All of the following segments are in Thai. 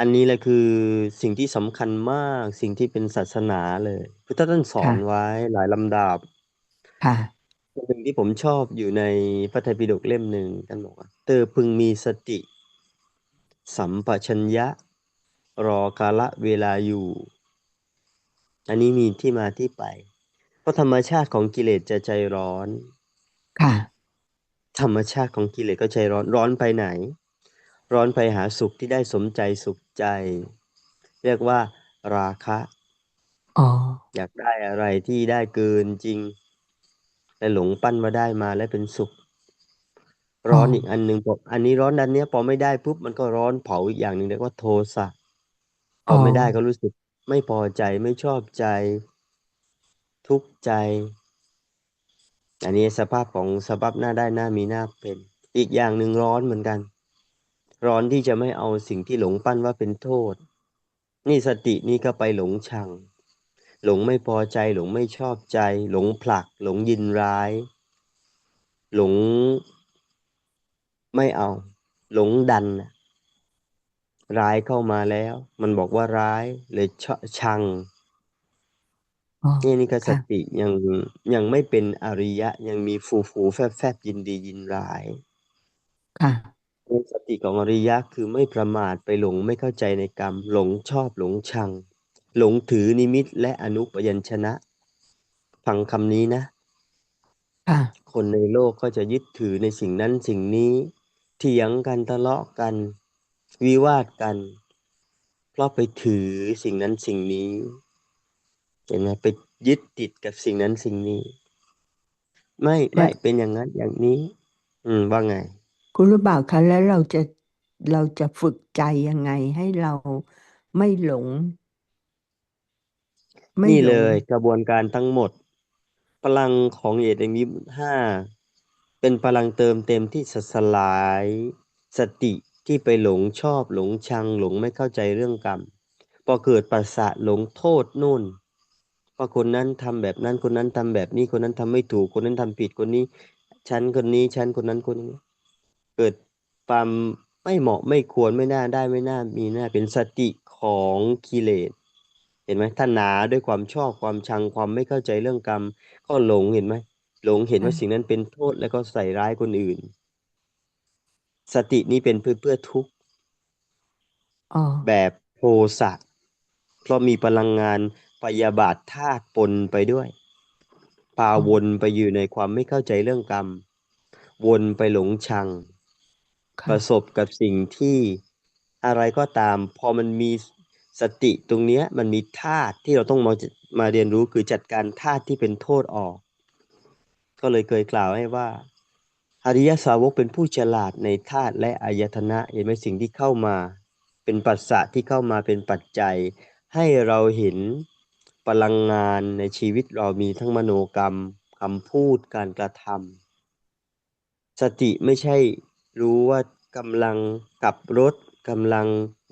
อันนี้แหละคือสิ่งที่สำคัญมาก สิ่งที่เป็นศาสนาเลย พุทธท่านสอนค่ะไว้หลายลำดับ ค่ะคนหนึ่งที่ผมชอบอยู่ในพระไตรปิฎกเล่มหนึ่งท่านบอกว่า เธอพึงมีสติ สัมปชัญญะ รอกาลเวลาอยู่ อันนี้มีที่มาที่ไป เพราะธรรมชาติของกิเลสจะใจร้อน ค่ะ ธรรมชาติของกิเลสก็ใจร้อนร้อนไปไหน ร้อนไปหาสุขที่ได้สมใจสุขใจ เรียกว่า ราคะอ๋ออยากได้อะไรที่ได้เกินจริงแต่หลงปั้นมาได้มาแล้วเป็นสุขอ๋อร้อนอีกอันหนึ่งบอกอันนี้ร้อนอันเนี้ยพอไม่ได้ปุ๊บมันก็ร้อนเผาอีกอย่างหนึ่งเรียกว่าโทสะพอ๋ออไม่ได้ก็รู้สึก ไม่พอใจไม่ชอบใจ ทุกข์ใจ อันนี้สภาพของสภาพหน้าได้หน้ามีหน้าเป็น อีกอย่างหนึ่งร้อนเหมือนกัน ร้อนที่จะไม่เอาสิ่งที่หลงปั้นว่าเป็นโทษ นี่สตินี่ก็ไปหลงชัง หลงไม่พอใจ หลงไม่ชอบใจ หลงผลัก หลงยินร้าย หลงไม่เอา หลงดัน ร้ายเข้ามาแล้ว มันบอกว่าร้ายเลยชชังอ๋อนี่นี่ก็สค่ะติยังยังไม่เป็นอริยะ ยังมีฟูฟูแฟบแฟบยินดียินร้าย ค่ะ เป็นสติของอริยะคือไม่ประมาทไปหลงไม่เข้าใจในกรรม หลงชอบหลงชัง หลงถือนิมิตและอนุปยัญชนะ ฟังคำนี้นะค่ะคนในโลกก็จะยึดถือในสิ่งนั้นสิ่งนี้เถียงกันทะเลาะกัน วิวาทกัน เพราะไปถือสิ่งนั้นสิ่งนี้เห็นไหมไปยึดติดกับสิ่งนั้นสิ่งนี้ ไม่แล้วไม่เป็นอย่างนั้นอย่างนี้ อืมว่าไง คุณรู้เปล่าคะแล้วเราจะเราจะฝึกใจยังไงให้เราไม่หลง ไม่นี่หลงเลยกระบวนการทั้งหมด พลังของเอตมิห้าเป็นพลังเติมเต็มที่สสลาย สติที่ไปหลงชอบหลงชังหลงไม่เข้าใจเรื่องกรรม พอเกิดปัสสะหลงโทษนู่นว่าคนนั้นทำแบบนั้นคนนั้นทำแบบนี้คนนั้นทำไม่ถูกคนนั้นทำผิดคนนี้ ฉันคนนี้ฉันคนนั้นคนนี้ เกิดความไม่เหมาะไม่ควรไม่น่าได้ไม่น่ามีน่าเป็นสติของกิเลสเห็นไหมถ้าหนาด้วยความชอบความชังความไม่เข้าใจเรื่องกรรม ก็หลงเห็นไหมหลงเห็นว่าสิ่งค่ะนั้นเป็นโทษแล้วก็ใส่ร้ายคนอื่น สตินี้เป็นเพื่อเพื่อทุกข์อ๋อแบบโทสะเพราะมีพลังงานพยาบาทธาตุปนไปด้วยพาอ๋อวนไปอยู่ในความไม่เข้าใจเรื่องกรรม วนไปหลงชัง ประสบกับสิ่งที่อะไรก็ตาม พอมันมีสติตรงเนี้ย มันมีธาตุที่เราต้องมามาเรียนรู้คือจัดการธาตุที่เป็นโทษออก ก็เลยเคยกล่าวให้ว่าอริยสาวกเป็นผู้ฉลาดในธาตุและอายตนะเห็นไหมสิ่งที่เข้ามา เป็นปัสสะที่เข้ามาเป็นปัจจัย ให้เราเห็นพลังงานในชีวิตเรามีทั้งมโนกรรมคำพูดการกระทำสติไม่ใช่ รู้ว่ากำลังขับรถกำลัง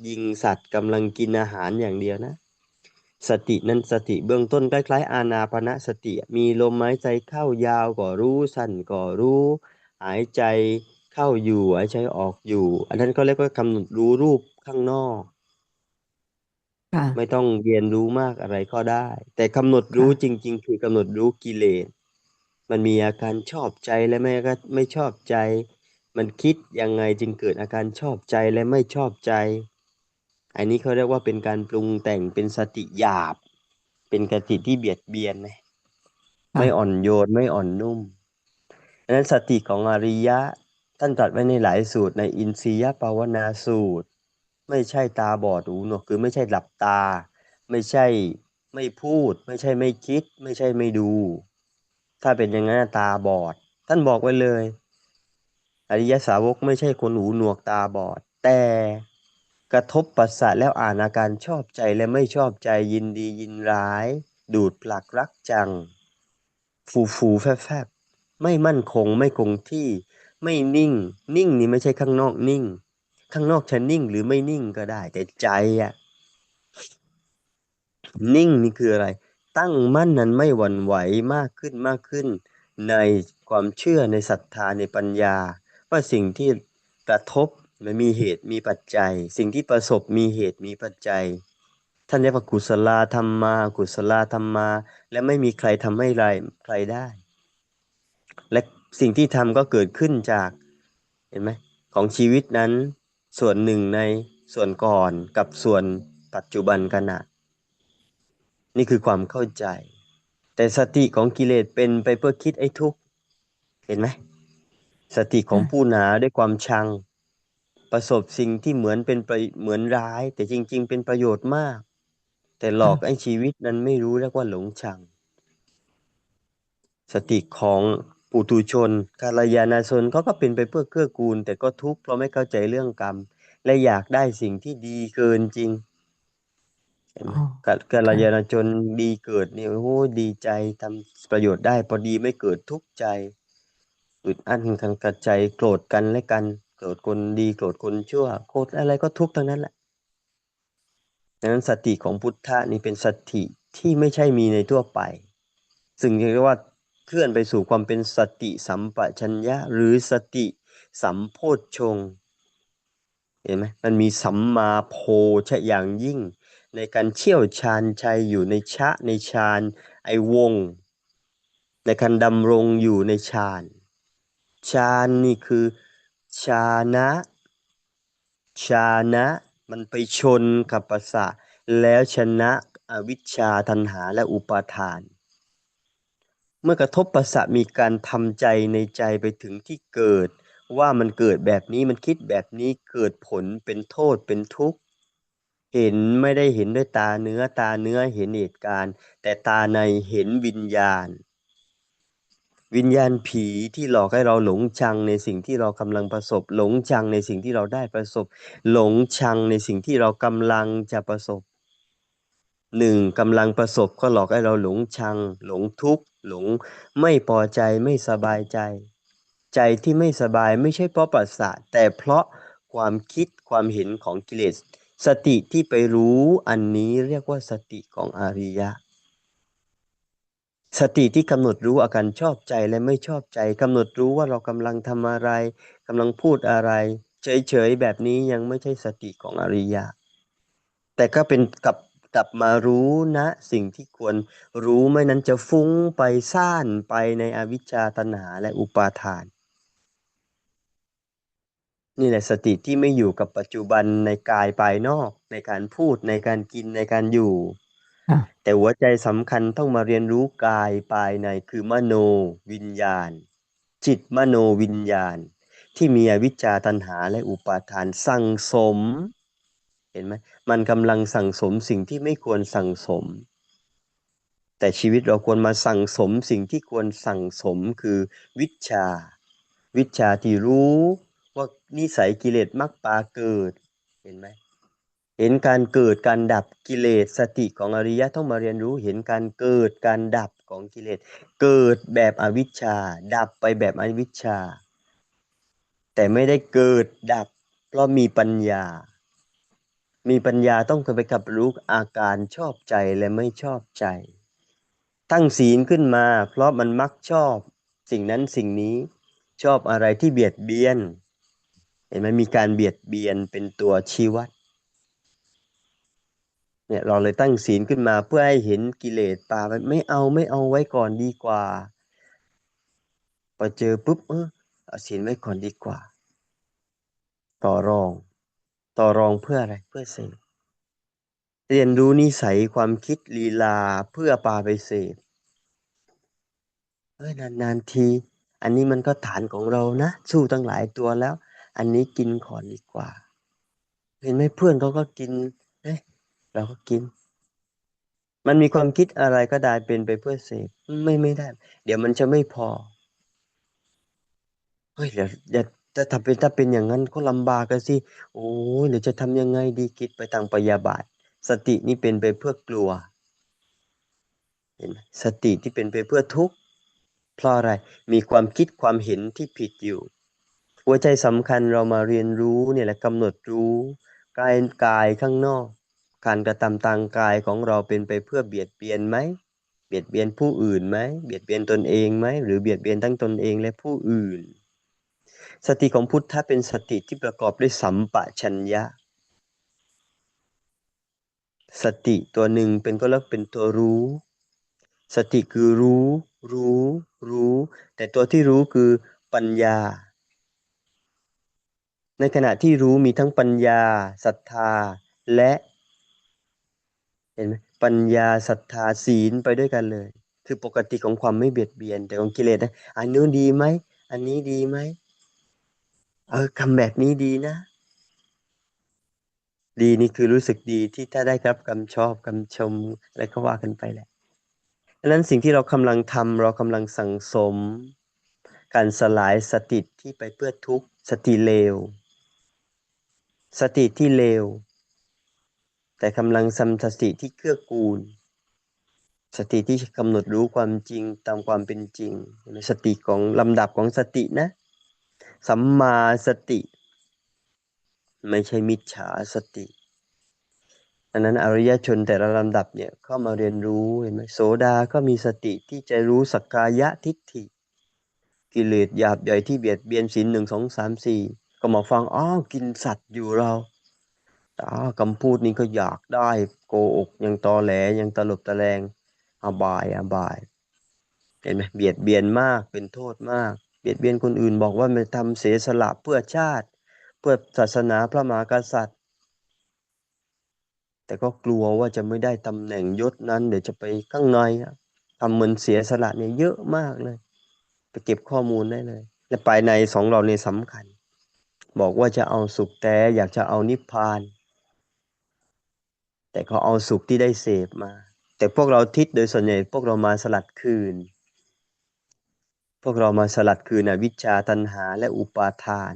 ยิงสัตว์กำลังกินอาหารอย่างเดียวนะ สตินั้นสติเบื้องต้นคล้ายๆ อานาปณะสติ มีลมหายใจเข้ายาวก็รู้สั้นก็รู้ หายใจเข้าอยู่หายใจออกอยู่ อันนั้นก็เรียกว่ากำหนดรู้รูปข้างนอกค่ะไม่ต้องเรียนรู้มากอะไรก็ได้ แต่กำหนดรู้จค่ะริง ๆ คือกำหนดรู้กิเลสมันมีอาการชอบใจและไม่ก็ไม่ชอบใจ มันคิดยังไงจึงเกิดอาการชอบใจและไม่ชอบใจ อันนี้เขาเรียกว่าเป็นการปรุงแต่งเป็นสติหยาบ เป็นกติที่เบียดเบียนนะไม่อ่อค่ะนโยนไม่อ่อนนุ่มดังนั้นสติของอริยะท่านตรัสไว้ในหลายสูตรในอินทรียปาวนาสูตร ไม่ใช่ตาบอดหูหนวกคือไม่ใช่หลับตา ไม่ใช่ไม่พูด ไม่ใช่ไม่คิด ไม่ใช่ไม่ดู ถ้าเป็นอย่างนั้นตาบอด ท่านบอกไว้เลย อริยสาวกไม่ใช่คนหูหนวกตาบอด แต่กระทบปัสสะแล้วอ่านอาการชอบใจและไม่ชอบใจยินดียินร้าย ดูดปลักรักจัง ฟูฟูแฟบแฟบไม่มั่นคงไม่คงที่ไม่นิ่ง นิ่งนี่ไม่ใช่ข้างนอกนิ่ง ข้างนอกจะนิ่งหรือไม่นิ่งก็ได้ แต่ใจอะนิ่งนี่คืออะไร ตั้งมั่นนั้นไม่หวั่นไหวมากขึ้นมากขึ้น ในความเชื่อในศรัทธาในปัญญา ว่าสิ่งที่กระทบมันมีเหตุมีปัจจัย สิ่งที่ประสบมีเหตุมีปัจจัย ท่านเรียกว่ากุศลธรรมมา กุศลธรรมมา และไม่มีใครทำให้ไรใครได้ และสิ่งที่ทำก็เกิดขึ้นจากเห็นไหมของชีวิตนั้นส่วนหนึ่งในส่วนก่อนกับส่วนปัจจุบันขณะนี่คือความเข้าใจ แต่สติของกิเลสเป็นไปเพื่อคิดไอ้ทุกข์เห็นไหม สติของผู้หนาด้วยความชัง ประสบสิ่งที่เหมือนเป็นเหมือนร้าย แต่จริง ๆ เป็นประโยชน์มาก แต่หลอกไอ้ชีวิตนั้นไม่รู้เรียกว่าหลงชัง สติของปุถุชนกาลยานาชนเขาก็เป็นไปเพื่อเกื้อกูล แต่ก็ทุกข์เพราะไม่เข้าใจเรื่องกรรม และอยากได้สิ่งที่ดีเกินจริงเห็นไหมกาลยานาชนดีเกิดเนี่ยโอ้ดีใจทำประโยชน์ได้พอดีไม่เกิดทุกข์ใจ อึดอั้นทางกระใจโกรธกันและกัน โกรธคนดีโกรธคนชั่วโกรธอะไรก็ทุกข์ทั้งนั้นแหละดังนั้นสติของพุทธะนี่เป็นสติที่ไม่ใช่มีในทั่วไป ซึ่งเรียกว่าเคลื่อนไปสู่ความเป็นสติสัมปชัญญะหรือสติสัมโพชฌงเห็นไหมมันมีสัมมาโพชะอย่างยิ่ง ในการเชี่ยวชาญชัยอยู่ในชะในฌานไอวง ในการดำรงอยู่ในฌาน ฌานนี่คือ ชานะ ชานะ มันไปชนกับปัสสะแล้วชนะอวิชชาทันหาและอุปาทาน เมื่อกระทบประสะมีการทำใจในใจไปถึงที่เกิด ว่ามันเกิดแบบนี้มันคิดแบบนี้เกิดผลเป็นโทษเป็นทุกข์เห็นไม่ได้เห็นด้วยตาเนื้อตาเนื้อเห็นเหตุการณ์ แต่ตาในเห็นวิญญาณ วิญญาณผีที่หลอกให้เราหลงชังในสิ่งที่เรากำลังประสบ หลงชังในสิ่งที่เราได้ประสบ หลงชังในสิ่งที่เรากำลังจะประสบหนึ่งกำลังประสบก็หลอกให้เราหลงชัง หลงทุกข์ หลงไม่พอใจไม่สบายใจ ใจที่ไม่สบายไม่ใช่เพราะปัสสะแต่เพราะความคิดความเห็นของกิเลส สติที่ไปรู้อันนี้เรียกว่าสติของอริยะ สติที่กำหนดรู้อาการชอบใจและไม่ชอบใจกำหนดรู้ว่าเรากำลังทำอะไรกำลังพูดอะไร เฉยๆแบบนี้ยังไม่ใช่สติของอริยะ แต่ก็เป็นกับกลับมารู้นะ สิ่งที่ควรรู้ไม่นั้นจะฟุ้งไปซ่านไปในอวิชชาตัณหาและอุปาทาน นี่แหละสติที่ไม่อยู่กับปัจจุบันในกายภายนอก ในการพูดในการกินในการอยู่ แต่หัวใจสำคัญต้องมาเรียนรู้กายภายในคือมโนวิญญาณ จิตมโนวิญญาณ ที่มีอวิชชาตัณหาและอุปาทานสั่งสม เห็นไหมมันกำลังสั่งสมสิ่งที่ไม่ควรสั่งสม แต่ชีวิตเราควรมาสั่งสมสิ่งที่ควรสั่งสมคือวิชา วิชาที่รู้ว่านิสัยกิเลสมักปาเกิด เห็นไหม เห็นการเกิดการดับกิเลสสติของอริยะต้องมาเรียนรู้เห็นการเกิดการดับของกิเลส เกิดแบบอวิชชา ดับไปแบบอวิชชา แต่ไม่ได้เกิดดับ เพราะมีปัญญา มีปัญญาต้องไปกับรู้อาการชอบใจและไม่ชอบใจ ตั้งศีลขึ้นมา เพราะมันมักชอบ สิ่งนั้นสิ่งนี้ชอบอะไรที่เบียดเบียน เห็นไหมมีการเบียดเบียนเป็นตัวชี้วัด เนี่ยเราเลยตั้งศีลขึ้นมาเพื่อให้เห็นกิเลสปาไม่เอาไม่เอาไว้ก่อนดีกว่าพอเจอปุ๊บเออเอาศีลไว้ก่อนดีกว่า ต่อรอง ต่อรองเพื่ออะไรเพื่อเสพเรียนรู้นิสัยความคิดลีลาเพื่อปาไปเสพเออนานๆที อันนี้มันก็ฐานของเรานะสู้ตั้งหลายตัวแล้ว อันนี้กินขอนดีกว่า เห็นไหมเพื่อนเขาก็กิน เราก็กิน มันมีความคิดอะไรก็ได้เป็นไปเพื่อเสพไม่ไม่ได้ เดี๋ยวมันจะไม่พอเฮ้ยเดี๋ยวเดี๋ยวถ้าเป็นถ้าเป็นอย่างนั้นก็ลำบากกันสิโอ้ยเดี๋ยวจะทำยังไงดีคิดไปทางปยาบาท สตินี่เป็นไปเพื่อกลัวเห็นไหมสติที่เป็นไปเพื่อทุกข์เพราะอะไรมีความคิดความเห็นที่ผิดอยู่หัวใจสำคัญเรามาเรียนรู้เนี่ยแหละกำหนดรู้กายกายข้างนอก การกระทำทางกายของเราเป็นไปเพื่อเบียดเบียนไหม เบียดเบียนผู้อื่นไหม เบียดเบียนตนเองไหม หรือเบียดเบียนทั้งตนเองและผู้อื่น สติของพุทธะเป็นสติที่ประกอบด้วยสัมปชัญญะ สติตัวหนึ่งเป็นก็แล้วเป็นตัวรู้ สติคือรู้ รู้ รู้ แต่ตัวที่รู้คือปัญญา ในขณะที่รู้มีทั้งปัญญาศรัทธาและ เห็นไหมปัญญาศรัทธาศีลไปด้วยกันเลย คือปกติของความไม่เบียดเบียนแต่ของกิเลสนะอันนู้นดีไหมอันนี้ดีไหมเออคำแบบนี้ดีนะ ดีนี่คือรู้สึกดีที่ถ้าได้ครับคำชอบคำชมอะไรก็ว่ากันไปแหละดังนั้นสิ่งที่เรากำลังทำเรากำลังสั่งสม การสลายสติที่ไปเพื่อทุกข์สติเลว สติที่เลว แต่กำลังทำสติที่เกื้อกูล สติที่กำหนดรู้ความจริงตามความเป็นจริง สติของลำดับของสตินะ สัมมาสติ ไม่ใช่มิจฉาสติอันนั้นอริยชนแต่ละลำดับเนี่ยเข้ามาเรียนรู้เห็นไหมโสดาก็มีสติที่จะรู้สักกายะทิฏฐิ กิเลสหยาบใหญ่ที่เบียดเบียนศีลหนึ่งสองสามสี่ก็มาฟังอ๋อกินสัตว์อยู่เรา อ๋อคำพูดนี้ก็อยากได้โกอกยังตอแหลยังตลบตะแลงอบายอบาย เห็นไหมเบียดเบียนมากเป็นโทษมาก เบียดเบียนคนอื่นบอกว่ามันทำเสียสละเพื่อชาติ เพื่อศาสนาพระมหากษัตริย์ แต่ก็กลัวว่าจะไม่ได้ตำแหน่งยศนั้น เดี๋ยวจะไปข้างในทำเหมือนเสียสละเนี่ยเยอะมากเลย ไปเก็บข้อมูลได้เลย และไปในสองเราเนี่ยสำคัญ บอกว่าจะเอาสุขแต่อยากจะเอานิพพาน แต่เขาเอาสุขที่ได้เสพมา แต่พวกเราทิศโดยส่วนใหญ่พวกเรามาสลัดคืน พวกเรามาสลัดคืนอวิชชาตันหาและอุปาทาน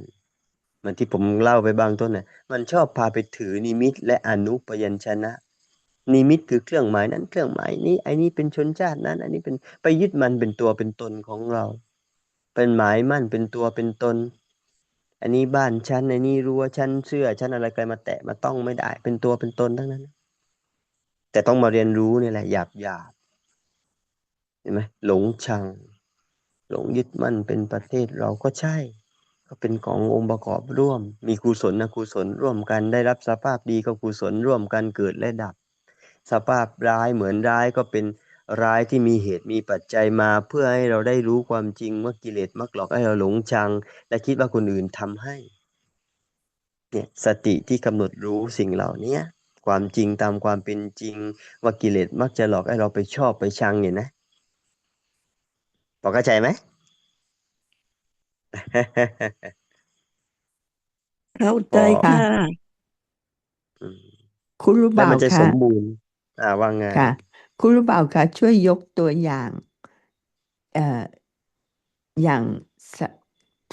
มันที่ผมเล่าไปบางต้นเนี่ยมันชอบพาไปถือนิมิตและอนุปยัญชนะ นิมิตคือเครื่องหมายนั้นเครื่องหมายนี้ไอ้นี้เป็นชนชาตินั้น อันนี้เป็นไปยึดมันเป็นตัวเป็นตนของเรา เป็นหมายมั่นเป็นตัวเป็นตนอันนี้บ้านชั้นอันนี้รั้วชั้นเสื้อชั้นอะไรใครมาแตะมาต้องไม่ได้ เป็นตัวเป็นตนทั้งนั้น แต่ต้องมาเรียนรู้นี่แหละหยาบหยาบเห็นไหมหลงชัง หลงยึดมั่นเป็นประเทศเราก็ใช่ ก็เป็นขององค์ประกอบร่วม มีกุศลนะกุศลร่วมกันได้รับสภาพดีก็กุศลร่วมกันเกิดและดับ สภาพร้ายเหมือนร้ายก็เป็นร้ายที่มีเหตุมีปัจจัยมาเพื่อให้เราได้รู้ความจริงว่ากิเลสมักหลอกให้เราหลงชัง และคิดว่าคนอื่นทำให้เนี่ยสติที่กำหนดรู้สิ่งเหล่านี้ ความจริงตามความเป็นจริง ว่ากิเลสมักจะหลอกให้เราไปชอบไปชังเนี่ยนะพอเข้าใจไหมเข้าใจค่ะอืมคุณรู้แล้วเปล่ามันจะสคะมบูรณ์ อ่าว่าไงค่ะ คุณรู้เปล่าคะช่วยยกตัวอย่าง เอ่ออย่าง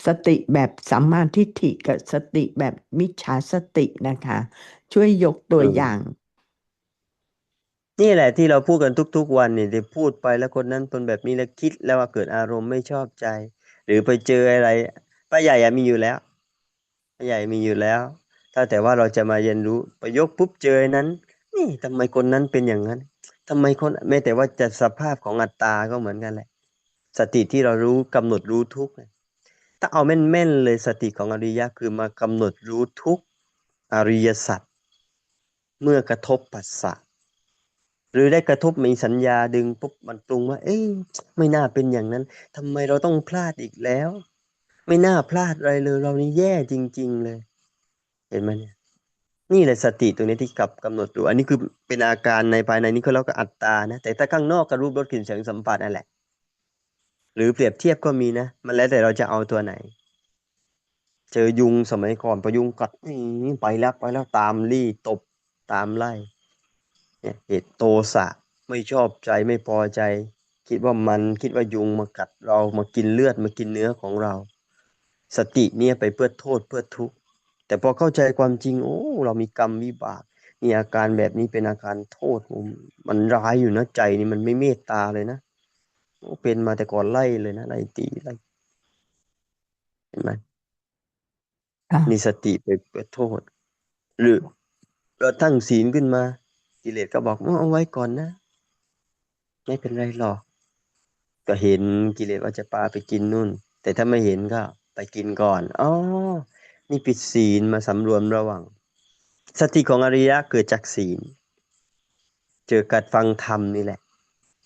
สติแบบสัมมาทิฏฐิกับสติแบบมิจฉาสตินะคะ ช่วยยกตัวออย่าง นี่แหละที่เราพูดกันทุก ๆ วันเนี่ที่พูดไปแล้วคนนั้นเป็นแบบนี้แล้วคิดแล้วว่าเกิดอารมณ์ไม่ชอบใจ หรือไปเจออะไรป้าใหญ่อะมีอยู่แล้วป้าใหญ่มีอยู่แล้ว ถ้าแต่ว่าเราจะมาเรียนรู้ไปยกปุ๊บเจอนั้น นี่ทำไมคนนั้นเป็นอย่างนั้นทำไมคนแม้แต่ว่าจะสภาพของอัตตาก็เหมือนกันแหละ สติที่เรารู้กำหนดรู้ทุกข์เนี่ย ถ้าเอาแม่นๆเลยสติของอริยะคือมากำหนดรู้ทุกอริยสัจเมื่อกระทบปัสสะหรือได้กระทบมีสัญญาดึงปุ๊บมันปรุงว่า เอ้ยไม่น่าเป็นอย่างนั้นทำไมเราต้องพลาดอีกแล้ว ไม่น่าพลาดอะไรเลย เรานี่แย่จริง ๆเลย เห็นไหมเนี่ยนี่แหละสติตรงนี้ที่กับกำหนดดูอันนี้คือเป็นอาการในภายในนี้ก็แล้วก็อัตตานะแต่ถ้าข้างนอกก็รูปรสกลิ่นเสียงสัมผัสนั่นแหละ หรือเปรียบเทียบก็มีนะ มันแล้วแต่เราจะเอาตัวไหน เจอยุงสมัยก่อนพอยุงกัดนี่ไปแล้วไปแล้วตามรี่ตบตามไล่เนี่ยเหตุโทสะไม่ชอบใจไม่พอใจ คิดว่ามันคิดว่ายุงมากัดเรามากินเลือดมากินเนื้อของเรา สติเนี่ยไปเพื่อโทษเพื่อทุกข์แต่พอเข้าใจความจริง โอ้ เรามีกรรมวิบากมีอาการแบบนี้เป็นอาการโทษมันร้ายอยู่นะใจนี่มันไม่เมตตาเลยนะ เป็นมาแต่ก่อนไล่เลยนะไล่ตีไล่เห็นไหมค่ะมีสติไปเพื่อโทษ หรือเราตั้งศีลขึ้นมา กิเลสก็บอกว่าเอาไว้ก่อนนะ ไม่เป็นไรหรอก ก็เห็นกิเลสว่าจะปาไปกินนู่น แต่ถ้าไม่เห็นก็ ไปกินก่อนอ๋อนี่ผิดศีลมาสำรวมระวัง สติของอริยะเกิดจากศีล เจอการฟังธรรมนี่แหละ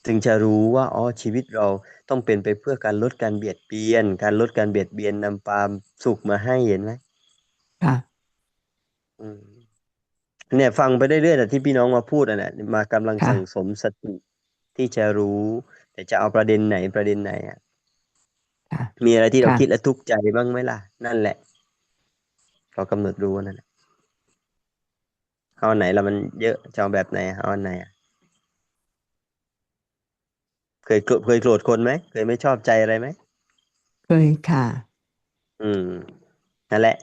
ถึงจะรู้ว่าอ๋อชีวิตเราต้องเป็นไปเพื่อการลดการเบียดเบียน การลดการเบียดเบียนนำความสุขมาให้เห็นไหมค่ะอืมเนี่ยฟังไปเรื่อยๆแต่ที่พี่น้องมาพูดอะเนี่ยมากำลังค่ะสั่งสมสติที่จะรู้ แต่จะเอาประเด็นไหนประเด็นไหนอะค่ะมีอะไรที่เราค่ะคิดแล้วทุกข์ใจบ้างไหมล่ะ นั่นแหละ เรากำหนดรู้นั่นแหละเอาอันไหนละมันเยอะจะเอาแบบไหนเอาอันไหนอะ เคยโกรธเคยโกรธคนไหมเคยไม่ชอบใจอะไรไหมเคยค่ะ อืมนั่นแหละ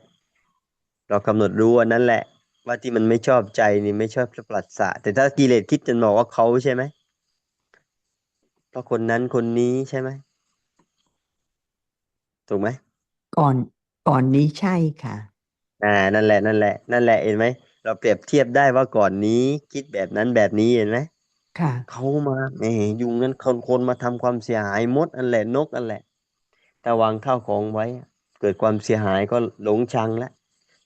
เรากำหนดรู้อันนั้นแหละ ว่าที่มันไม่ชอบใจนี่ไม่ชอบปรัสสะแต่ถ้ากิเลสคิดจนบอกว่าเขาใช่ไหมเพราะคนนั้นคนนี้ใช่ไหมถูกไหมก่อนก่อนนี้ใช่ค่ะ อ่า นั่นแหละนั่นแหละ นั่นแหละเห็นไหมเราเปรียบเทียบได้ว่าก่อนนี้คิดแบบนั้นแบบนี้เห็นไหม ค่ะ เขามาแหมยุงนั้นคนคนมาทำความเสียหายมดอันแหละนกอันแหละแต่วางข้าวของไว้ เกิดความเสียหายก็หลงชังละ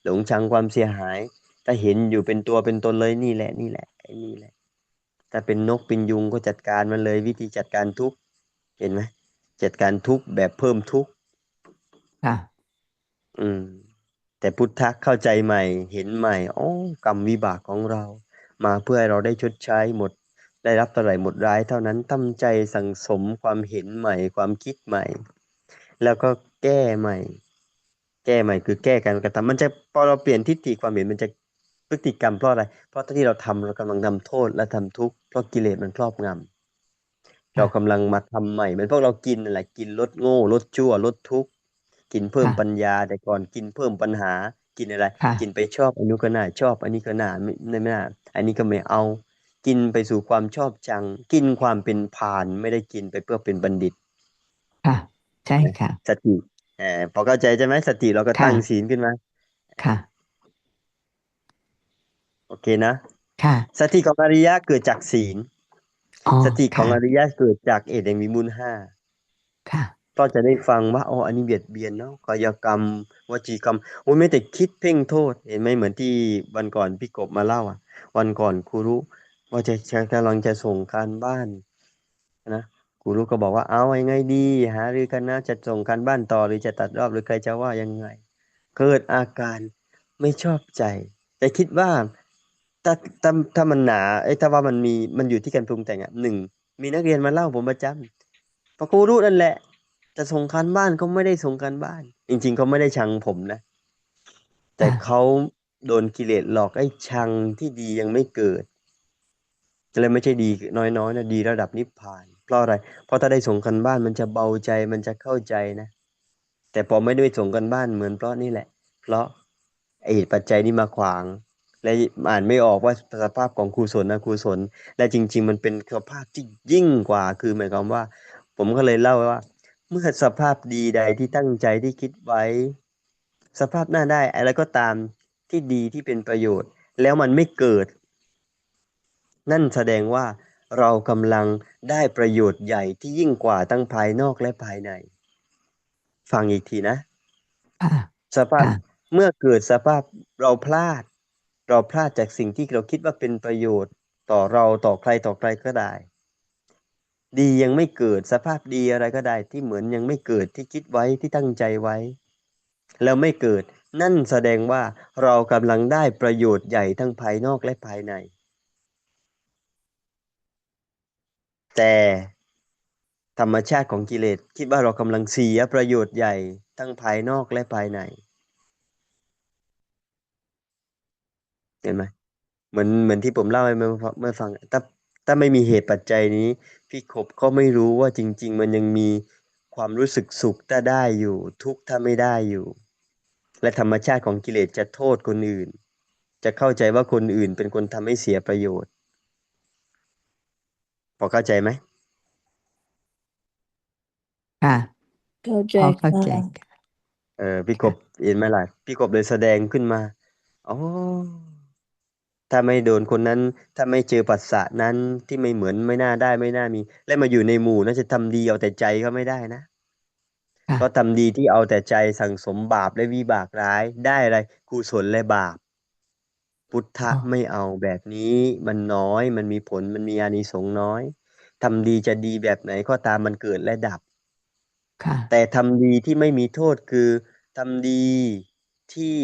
หลงชังความเสียหายถ้าเห็นอยู่เป็นตัวเป็นตนเลยนี่แหละนี่แหละไอ้นี่แหละถ้าเป็นนกเป็นยุงก็จัดการมันเลยวิธีจัดการทุกข์เห็นไหมจัดการทุกข์แบบเพิ่มทุกข์ ค่ะ อืม แต่พุทธะเข้าใจใหม่ เห็นใหม่อ๋อกรรมวิบากของเรา มาเพื่อให้เราได้ชดใช้หมด ได้รับเท่าไหร่หมดร้ายเท่านั้นตั้งใจสั่งสมความเห็นใหม่ ความคิดใหม่ แล้วก็แก้ใหม่ แก้ใหม่คือแก้การกระทำมันจะพอเราเปลี่ยนทิฏฐิความเห็นมันจะพฤติกรรมเพราะอะไร เพราะที่เราทำเรากำลังทำโทษและทำทุกข์เพราะกิเลสมันครอบงำเรากำลังมาทำใหม่เหมือนพวกเรากินนั่นแหละกินลดโง่ลดชั่วลดทุกข์กินเพิ่มค่ะปัญญาแต่ก่อนกินเพิ่มปัญหากินอะไรค่ะกินไปชอบอันนี้ก็น่าชอบ อันนี้ก็น่าไม่ไม่ไม่น่าอันนี้ก็ไม่เอา กินไปสู่ความชอบจัง กินความเป็นพาลไม่ได้กินไปเพื่อเป็นบัณฑิต ค่ะ ใช่ค่ะ สติเออพอเข้าใจใช่ไหมสติเราก็ค่ะตั้งศีลขึ้นมา ค่ะ โอเคนะ ค่ะ สติของอริยะเกิดจากศีลอ๋อสติของค่ะอริยะเกิดจากเอตแห่งวิมุลห้าค่ะก็จะได้ฟังว่าอ๋ออันนี้เบียดเบียนเนาะกายกรรมวจีกรรมโอ้ยไม่แต่คิดเพ่งโทษ เห็นไหมเหมือนที่วันก่อนพี่กบมาเล่าอะ วันก่อนครูรู้ ว่าจะจะกำลังจะส่งการบ้านนะครูรู้ก็บอกว่าเอายังไงดี หารือกันนะจะส่งการบ้านต่อหรือจะตัดรอบหรือใครจะว่ายังไง เกิดอาการไม่ชอบใจ แต่คิดว่าถ้าถ้าถ้ามันหนาเอ้ถ้าว่ามันมีมันอยู่ที่การปรุงแต่งอะหนึ่งมีนักเรียนมาเล่าผมประจำพอครูรู้นั่นแหละจะส่งการบ้านเขาไม่ได้ส่งการบ้าน จริง ๆ เขาไม่ได้ชังผมนะ แต่เขาโดนกิเลสหลอกไอ้ชังที่ดียังไม่เกิด เลยไม่ใช่ดีน้อยๆนะดีระดับนิพพาน เพราะอะไร เพราะถ้าได้ส่งกันบ้านมันจะเบาใจมันจะเข้าใจนะ แต่พอไม่ได้ส่งกันบ้านเหมือนเพราะนี่แหละ เพราะไอ้ปัจจัยนี้มาขวาง และอ่านไม่ออกว่าสภาพของกุศลอกุศลและจริง ๆ มันเป็นสภาพที่ยิ่งกว่า คือหมายความว่า ผมก็เลยเล่าว่า เมื่อสภาพดีใดที่ตั้งใจที่คิดไว้ สภาพหน้าได้อะไรก็ตามที่ดีที่เป็นประโยชน์ แล้วมันไม่เกิด นั่นแสดงว่าเรากำลังได้ประโยชน์ใหญ่ที่ยิ่งกว่าทั้งภายนอกและภายใน ฟังอีกทีนะค่ะสภาพค่ะเมื่อเกิดสภาพเราพลาด เราพลาดจากสิ่งที่เราคิดว่าเป็นประโยชน์ ต่อเราต่อใครต่อใครก็ได้ ดียังไม่เกิดสภาพดีอะไรก็ได้ ที่เหมือนยังไม่เกิดที่คิดไว้ที่ตั้งใจไว้ แล้วไม่เกิด นั่นแสดงว่าเรากำลังได้ประโยชน์ใหญ่ทั้งภายนอกและภายใน แต่ธรรมชาติของกิเลสคิดว่าเรากำลังเสียประโยชน์ใหญ่ทั้งภายนอกและภายใน เห็นไหมเหมือนเหมือนที่ผมเล่าให้เมื่อเมื่อฟังถ้าถ้าไม่มีเหตุปัจจัยนี้ พี่ขบก็ไม่รู้ว่าจริง ๆ มันยังมีความรู้สึกสุขถ้าได้อยู่ ทุกข์ถ้าไม่ได้อยู่ และธรรมชาติของกิเลสจะโทษคนอื่น จะเข้าใจว่าคนอื่นเป็นคนทำให้เสียประโยชน์ พอเข้าใจไหมค่ะ เข้าใจพอเข้าใจค่ะค่ะเออพี่กบเห็นไหมล่ะพี่กบเลยแสดงขึ้นมาอ๋อถ้าไม่โดนคนนั้น ถ้าไม่เจอปัสสะนั้นที่ไม่เหมือนไม่น่าได้ไม่น่ามี และมาอยู่ในหมู่น่าจะทำดีเอาแต่ใจก็ไม่ได้นะค่ะ เพราะทำดีที่เอาแต่ใจสั่งสมบาปและวิบากร้ายได้อะไรกุศลและบาป พุทธะอ๋อไม่เอาแบบนี้มันน้อย มันมีผล มันมีอานิสงส์น้อย ทำดีจะดีแบบไหนก็ตามมันเกิดและดับ ค่ะ แต่ทำดีที่ไม่มีโทษคือทำดีที่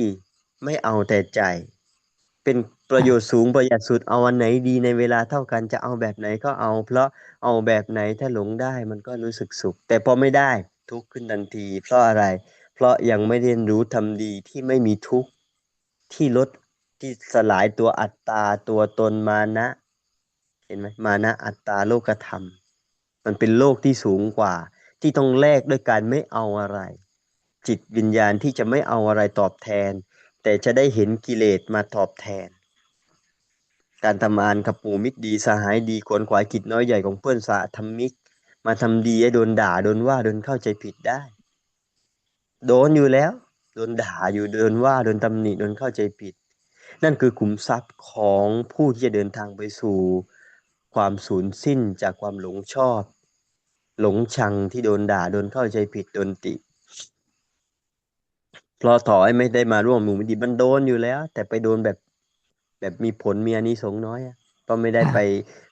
ไม่เอาแต่ใจ เป็นประโยชน์สูงประหยัดสุดเอาอันไหนดีในเวลาเท่ากันจะเอาแบบไหนก็เอา เพราะเอาแบบไหนถ้าหลงได้มันก็รู้สึกสุข แต่พอไม่ได้ทุกข์ขึ้นทันที เพราะอะไร เพราะยังไม่เรียนรู้ทำดีที่ไม่มีทุกข์ที่ลด ที่สลายตัวอัตตาตัวตนมานะ เห็นไหมมานะอัตตาโลกธรรม มันเป็นโลกที่สูงกว่า ที่ต้องแลกด้วยการไม่เอาอะไร จิตวิญญาณที่จะไม่เอาอะไรตอบแทน แต่จะได้เห็นกิเลสมาตอบแทน การทำงานกับปู่มิตรดีสหายดีขวนขวายกิจน้อยใหญ่ของเพื่อนสาธรรมิก มาทำดีให้โดนด่าโดนว่าโดนเข้าใจผิดได้ โดนอยู่แล้วโดนด่าอยู่โดนว่าโดนตำหนิโดนเข้าใจผิด นั่นคือขุมทรัพย์ของผู้ที่จะเดินทางไปสู่ ความสูญสิ้นจากความหลงชอบ หลงชังที่โดนด่าโดนเข้าใจผิดโดนติเพราะต่อให้ไม่ได้มาร่วมหมู่มิตรดีมันโดนอยู่แล้ว แต่ไปโดนแบบแบบมีผลมีอานิสงส์น้อยอะเพราะไม่ได้ค่ะไป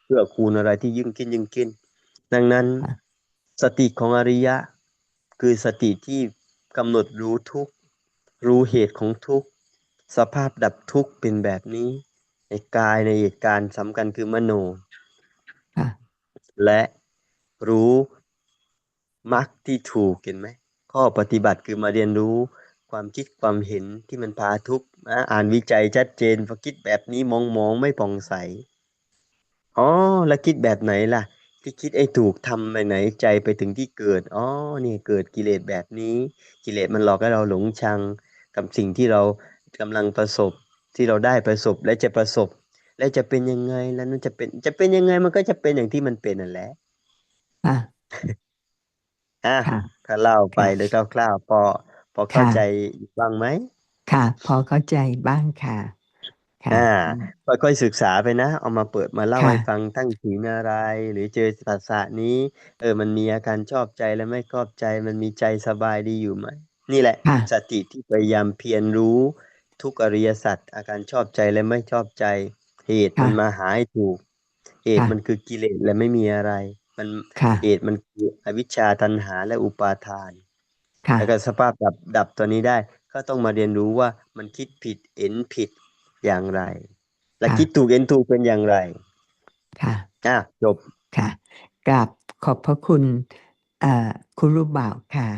เพื่อคูณอะไรที่ยิ่งขึ้นยิ่งขึ้นดังนั้นค่ะสติของอริยะ คือสติที่กำหนดรู้ทุกข์รู้เหตุของทุกข์ สภาพดับทุกข์เป็นแบบนี้ในกายในเหตุการณ์สำคัญคือมโนค่ะและรู้มรรคที่ถูกเห็นไหมข้อปฏิบัติคือมาเรียนรู้ความคิดความเห็นที่มันพาทุกข์นะอ่านวิจัยชัดเจนพอคิดแบบนี้มองมองไม่ผ่องใสอ๋อแล้วคิดแบบไหนล่ะ ที่คิดไอ้ถูกทำไปไหนใจไปถึงที่เกิดอ๋อนี่เกิดกิเลสแบบนี้ กิเลสมันหลอกให้เราหลงชังกับสิ่งที่เรา กำลังประสบที่เราได้ประสบและจะประสบ และจะเป็นยังไงแล้วมันจะเป็นจะเป็นยังไงมันก็จะเป็นอย่างที่มันเป็นนั่นแหละค่ะอะค่ะถ้าเล่าไปค่ะโดยคร่าวๆพอพอเข้าค่ะใจบ้างไหมค่ะ พอเข้าใจบ้างค่ะค่ะอ่าอืมค่อยๆศึกษาไปนะ เอามาเปิดมาเล่าค่ะให้ฟังตั้งถึงอะไร หรือเจอภาษานี้ เออ มันมีอาการชอบใจและไม่ชอบใจ มันมีใจสบายดีอยู่ไหม นี่แหละค่ะสติที่พยายามเพียรรู้ ทุกอริยสัจอาการชอบใจและไม่ชอบใจ เหตุค่ะมันมาหาให้ถูก เหตุค่ะมันคือกิเลสและไม่มีอะไร มันค่ะเหตุมันคืออวิชชาตัณหาและอุปาทานค่ะแล้วก็สภาพดับดับตัวนี้ได้ ก็ต้องมาเรียนรู้ว่ามันคิดผิดเห็นผิดอย่างไร และค่ะคิดถูกเห็นถูกเป็นอย่างไร ค่ะอะจบค่ะกราบขอบพระคุณเอ่อคุณรูปบ่าวค่ะ